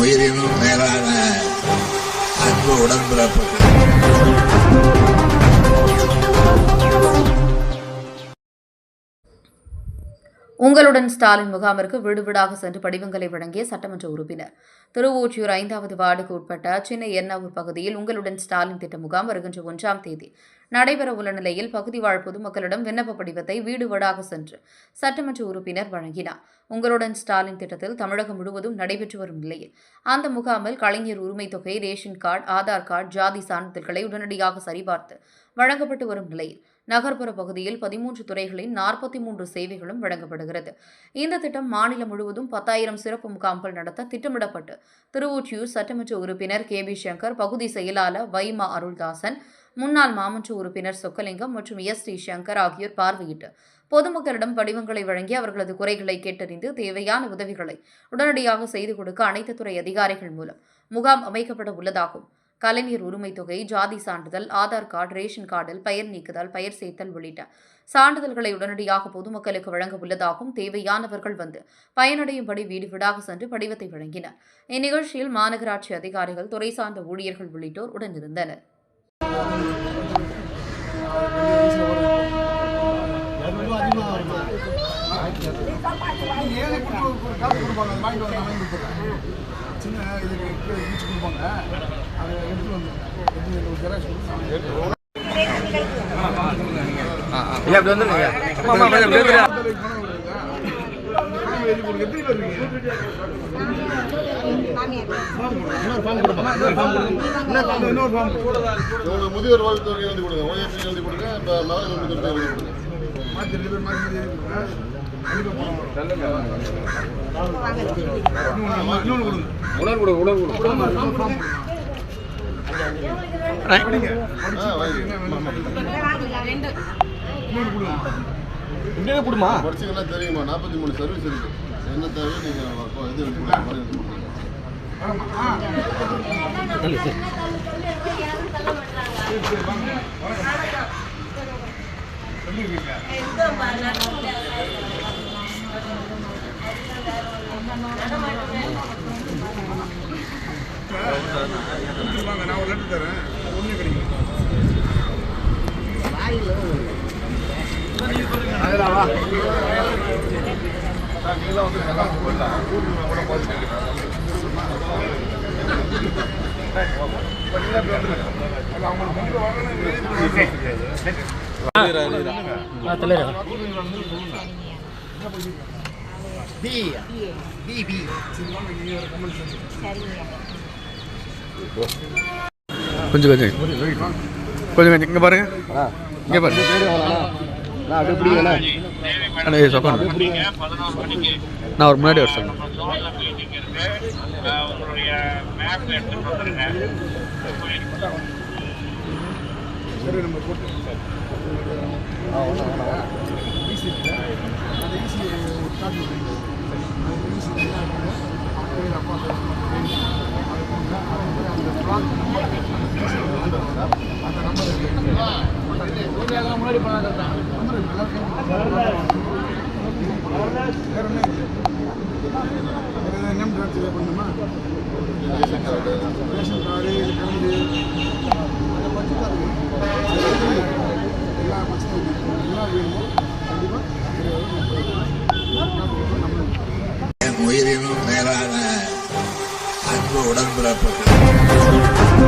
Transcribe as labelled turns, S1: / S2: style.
S1: உயிரினும் மேலான அன்பு உடன்பிறப்பு
S2: உங்களுடன் ஸ்டாலின் முகாமிற்கு வீடு வீடாக சென்று படிவங்களை வழங்கிய சட்டமன்ற உறுப்பினர். திருவொற்றியூர் ஐந்தாவது வார்டுக்கு உட்பட்ட சின்ன எர்ணாவூர் பகுதியில் உங்களுடன் ஸ்டாலின் திட்ட முகாம் வருகின்ற ஒன்றாம் தேதி நடைபெறவுள்ள நிலையில் பகுதி வாழ் பொதுமக்களிடம் விண்ணப்ப படிவத்தை வீடு வீடாக சென்று சட்டமன்ற உறுப்பினர் வழங்கினார். உங்களுடன் ஸ்டாலின் திட்டத்தில் தமிழகம் முழுவதும் நடைபெற்று வரும் நிலையில் அந்த முகாமில் கலைஞர் உரிமை தொகை ரேஷன் கார்டு ஆதார் கார்டு ஜாதி சான்றிதழ்களை உடனடியாக சரிபார்த்து வழங்கப்பட்டு வரும் நிலையில் நகர்ப்புற பகுதியில் பதிமூன்று துறைகளின் நாற்பத்தி மூன்று சேவைகளும் வழங்கப்படுகிறது. இந்த திட்டம் மாநிலம் முழுவதும் பத்தாயிரம் சிறப்பு முகாம்கள் நடத்த திட்டமிடப்பட்டு திருவொற்றியூர் சட்டமன்ற உறுப்பினர் கே. பி. சங்கர் பகுதி செயலாளர் வைமா அருள்தாசன் முன்னாள் மாமன்ற உறுப்பினர் சொக்கலிங்கம் மற்றும் எஸ் டி சங்கர் ஆகியோர் பார்வையிட்டு பொதுமக்களிடம் படிவங்களை வழங்கி அவர்களது குறைகளை கேட்டறிந்து தேவையான உதவிகளை உடனடியாக செய்து கொடுக்க அனைத்து துறை அதிகாரிகள் மூலம் முகாம் அமைக்கப்பட உள்ளதாகும். கலைஞர் உரிமை தொகை ஜாதி சான்றிதழ் ஆதார் கார்டு ரேஷன் கார்டில் பெயர் நீக்குதல் பெயர் சேர்த்தல் உள்ளிட்ட சான்றிதழ்களை உடனடியாக பொதுமக்களுக்கு வழங்க உள்ளதாகவும் தேவையானவர்கள் வந்து பயனடையும்படி வீடு வீடாக சென்று படிவத்தை வழங்கினர். இந்நிகழ்ச்சியில் மாநகராட்சி அதிகாரிகள் துறை சார்ந்த ஊழியர்கள் உள்ளிட்டோர் உடனிருந்தனர்.
S3: ஏழை ஒரு காசு கொடுப்பாங்க வாங்கிட்டு வந்து வாங்கி கொடுத்துருக்கேன் சின்ன இதுக்கு பிடிச்சி கொடுப்பாங்க அதை எடுத்து வந்து ஒரு ஜெராக்ஸ் கொடுத்து
S4: இல்ல அப்படி வந்துருங்க ஆமா ஆமா அப்படி வந்துருங்க
S3: எத்தனை பேர் இருக்கீங்க இன்னொரு ஃபார்ம்
S5: உங்களுக்கு முதியோர் வாழ்த்துறை எழுதி கொடுங்க ஓஎஸ்சி எழுதி கொடுங்க இப்போ மகளிர் தொகை எழுதி கொடுங்க
S3: மாற்றி ரெண்டு பேர் மாற்றி எழுதி இன்னொன்று கொடுங்க
S4: இப்படியே கொடுமா
S5: படிச்சீங்கன்னா தெரியுமா நாற்பத்தி மூணு சர்வீஸ் இருக்கு என்ன தேவையோ நீங்கள் இது
S3: நான் ஒரு லெட்டர் தரேன் ஒன்று கிடைக்கும்
S4: கொஞ்சம் கொஞ்சம். கொஞ்சம் கொஞ்சம். இங்கே பாருங்க. இங்கே பாருங்க. நான் ஒரு முன்னாடி வர சொல்லுங்கள்
S3: அந்த நம்பர் இருக்கு. நல்லா நேம் ட்ரான்ஸ்ஃபர் பண்ணணுமா
S5: ration card
S3: ration card current எல்லா பிரச்சனையும் எல்லாம் வேணுமோ கண்டிப்பாக
S1: என் உயிரினும் மேலான அன்பு உடன்பிறப்புகள்